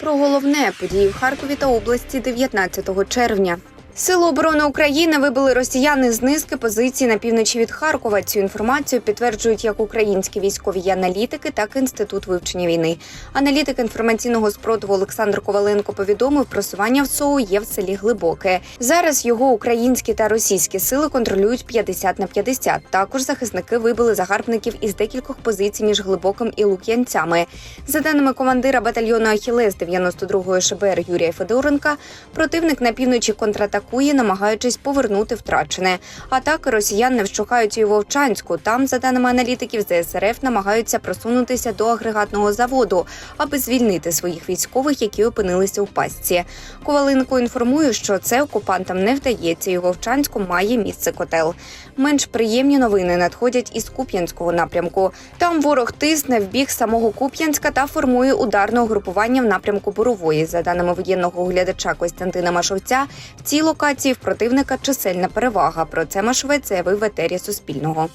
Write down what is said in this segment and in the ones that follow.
Про головне події в Харкові та області 19 червня. Сили оборони України вибили росіяни з низки позицій на півночі від Харкова. Цю інформацію підтверджують як українські військові аналітики, так і інститут вивчення війни. Аналітик інформаційного спротиву Олександр Коваленко повідомив, просування в СОУ є в селі Глибоке. Зараз його українські та російські сили контролюють 50 на 50. Також захисники вибили загарбників із декількох позицій між Глибоким і Лук'янцями. За даними командира батальйону Ахілес 92-ї ШБР Юрія Федоренка, противник на півночі контратакує, намагаючись повернути втрачене. Атаки росіян не вщухають і у Вовчанську. Там, за даними аналітиків, ЗСРФ намагаються просунутися до агрегатного заводу, аби звільнити своїх військових, які опинилися у пастці. Коваленко інформує, що це окупантам не вдається, і у Вовчанську має місце котел. Менш приємні новини надходять із Куп'янського напрямку. Там ворог тисне в бік самого Куп'янська та формує ударне угрупування в напрямку Борової. За даними воєнного оглядача Костянтина Машовця, в цій локації в противника чисельна перевага. Про це Машовець заявив в етері Суспільного.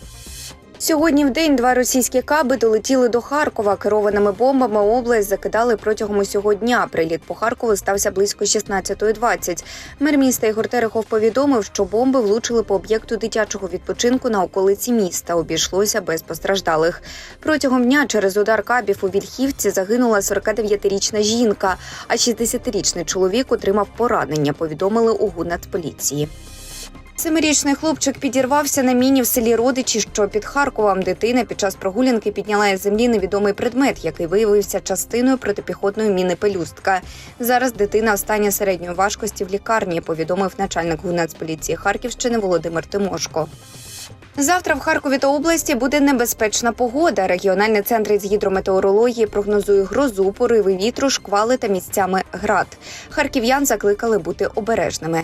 Сьогодні в день два російські каби долетіли до Харкова. Керованими бомбами область закидали протягом усього дня. Приліт по Харкову стався близько 16.20. Мер міста Ігор Терехов повідомив, що бомби влучили по об'єкту дитячого відпочинку на околиці міста. Обійшлося без постраждалих. Протягом дня через удар кабів у Вільхівці загинула 49-річна жінка, а 60-річний чоловік отримав поранення. Повідомили у Нацполіції. Семирічний хлопчик підірвався на міні в селі Родичі, що під Харковом. Дитина під час прогулянки підняла із землі невідомий предмет, який виявився частиною протипіхотної міни пелюстка. Зараз дитина в стані середньої важкості в лікарні, повідомив начальник Гунацполіції Харківщини Володимир Тимошко. Завтра в Харкові та області буде небезпечна погода. Регіональний центр з гідрометеорології прогнозує грозу, пориви вітру, шквали та місцями град. Харків'ян закликали бути обережними.